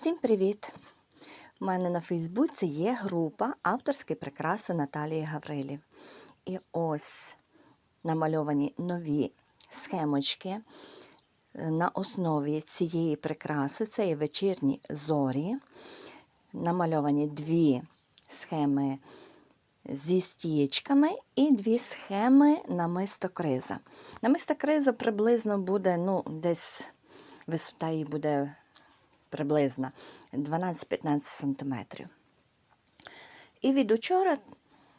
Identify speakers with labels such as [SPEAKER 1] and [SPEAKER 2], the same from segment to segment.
[SPEAKER 1] Всім привіт! У мене на Фейсбуці є група авторські прикраси Наталії Гаврилів. І ось намальовані нові схемочки е, на основі цієї прикраси. Це є вечірні зорі. Намальовані дві схеми зі стієчками і дві схеми намисто криза. Намисто криза приблизно буде, ну, десь висота її буде приблизно 12-15 см. І від учора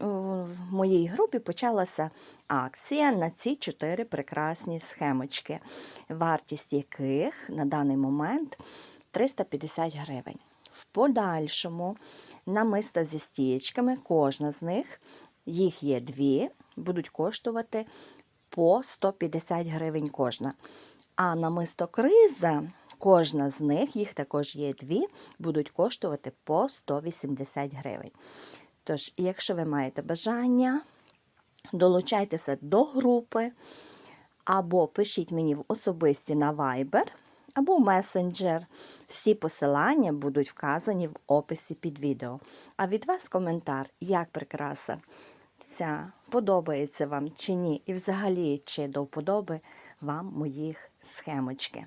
[SPEAKER 1] в моїй групі почалася акція на ці чотири прекрасні схемочки, вартість яких на даний момент 350 гривень. В подальшому намиста зі стієчками, кожна з них, їх є дві, будуть коштувати по 150 гривень кожна. А намисто криза, кожна з них, їх також є дві, будуть коштувати по 180 гривень. Тож, якщо ви маєте бажання, долучайтеся до групи, або пишіть мені в особисті на Viber, або в месенджер. Всі посилання будуть вказані в описі під відео. А від вас коментар, як прикраса ця подобається вам чи ні, і взагалі, чи до вподоби вам моїх схемочки.